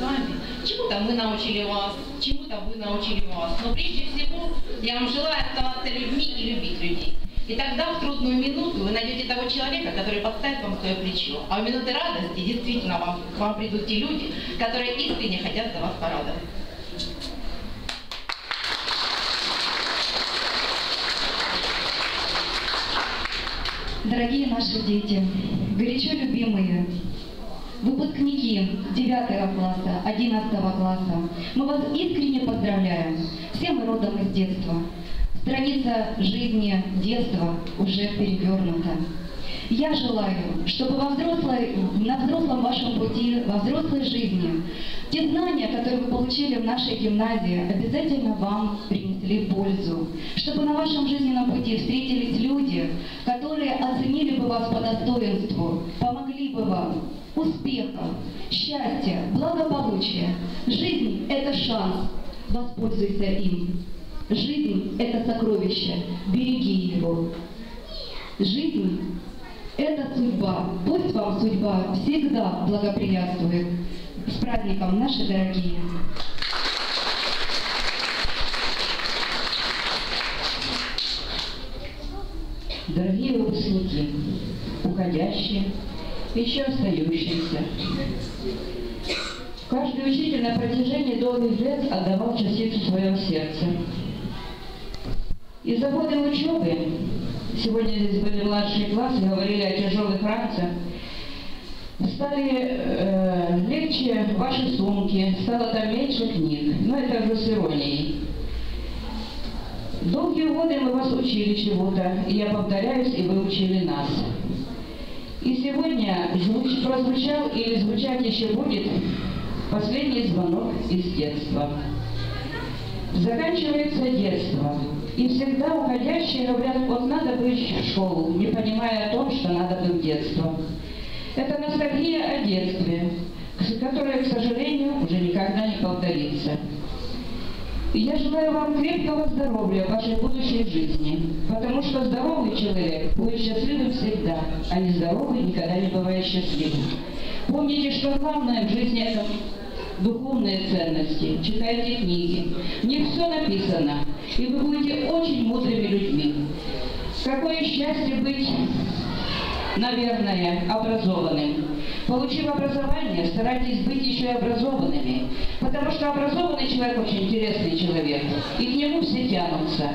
вами. Чему-то мы научили вас, чему-то вы научили вас. Но прежде всего я вам желаю оставаться людьми и любить людей. И тогда в трудную минуту вы найдете того человека, который подставит вам свое плечо. А в минуты радости действительно вам, к вам придут те люди, которые искренне хотят за вас порадовать. Дорогие наши дети, горячо любимые, выпускники 9 класса, 11 класса, мы вас искренне поздравляем. Все мы родом из детства. Страница жизни детства уже перевернута. Я желаю, чтобы во взрослой, на взрослом вашем пути, во взрослой жизни, те знания, которые вы получили в нашей гимназии, обязательно вам принесли пользу. Чтобы на вашем жизненном пути которые оценили бы вас по достоинству, помогли бы вам успеха, счастья, благополучия. Жизнь – это шанс, воспользуйся им. Жизнь – это сокровище, береги его. Жизнь это судьба. Пусть вам судьба всегда благоприятствует. С праздником, наши дорогие! Дорогие выпускники, уходящие, еще остающиеся. Каждый учитель на протяжении долгих лет отдавал частицу своего сердца. И за годы учебы Сегодня здесь были младшие классы, говорили о тяжелых ранцах. Стали э, легче ваши сумки, стало там меньше книг. Но это уже с иронией. Долгие годы мы вас учили чего-то, и я повторяюсь, и вы учили нас. И сегодня звуч, прозвучал или звучать еще будет последний звонок из детства. Заканчивается детство. И всегда уходящие говорят, вот надо быть в школу, не понимая о том, что надо быть детство. Это ностальгия о детстве, которая, к сожалению, уже никогда не повторится. Я желаю вам крепкого здоровья в вашей будущей жизни, потому что здоровый человек будет счастливым всегда, а нездоровый никогда не бывает счастливым. Помните, что главное в жизни – это духовные ценности, читайте книги. В все написано, и вы будете очень мудрыми людьми. Какое счастье быть, наверное, образованным. Получив образование, старайтесь быть еще и образованными, потому что образованный человек очень интересный человек, и к нему все тянутся.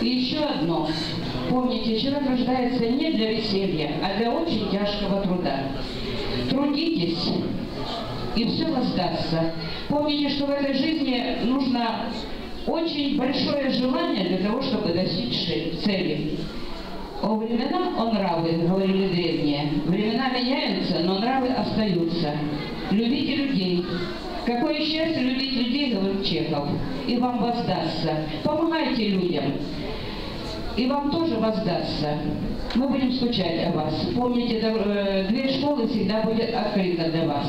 И еще одно. Помните, человек рождается не для веселья, а для очень тяжкого труда. Трудитесь, и все воздастся. Помните, что в этой жизни нужно очень большое желание для того, чтобы достичь цели. О временах о нравы, говорили древние. Времена меняются, но нравы остаются. Любите людей. Какое счастье любить людей, говорит Чехов, и вам воздастся. Помогайте людям, и вам тоже воздастся. Мы будем скучать о вас. Помните, э, дверь школы всегда будет открыта для вас.